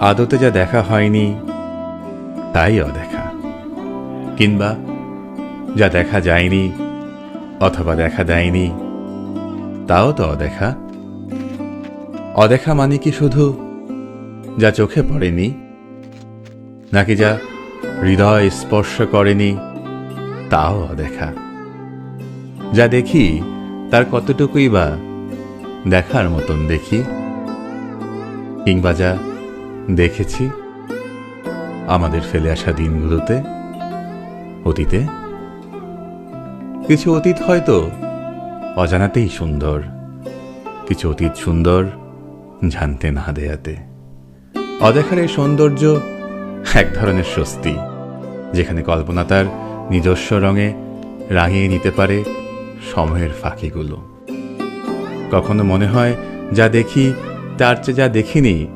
আদতে যা দেখা হয়নি, তাই অদেখা। কিংবা যা দেখা যায়নি অথবা দেখা দেয়নি, তাও তো অদেখা। অদেখা মানে কি শুধু যা চোখে পড়েনি, নাকি যা হৃদয় স্পর্শ করেনি, তাও অদেখা। যা দেখি, তার কতটুকুই বা দেখার মতন দেখি, কিংবা যা দেখেছি আমাদের ফেলে আসা দিনগুলোতে, অতীতে। কিছু অতীত হয়তো অজানাতেই সুন্দর, কিছু অতীত সুন্দর জানতে না দেয়াতে। অদেখার এই সৌন্দর্য এক ধরনের স্বস্তি, যেখানে কল্পনা তার নিজস্ব রঙে রাঙিয়ে নিতে পারে সময়ের ফাঁকিগুলো। কখনো মনে হয় যা দেখি, তার চেয়ে যা দেখিনি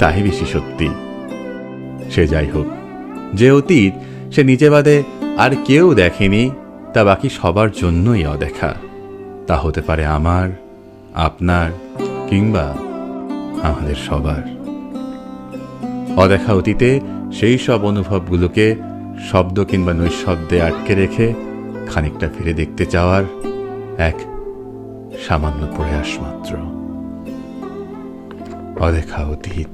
তাই বেশি সত্যি। সে যাই হোক যে অতীত সে নিজে বাদে আর কেউ দেখেনি, তা বাকি সবার জন্যই অদেখা। তা হতে পারে আমার, আপনার, কিংবা আমাদের সবার। অদেখা অতীতে সেই সব অনুভবগুলোকে শব্দ কিংবা নৈশব্দে আটকে রেখে খানিকটা ফিরে দেখতে চাওয়ার এক সামান্য প্রয়াস মাত্র। অদেখা অতীত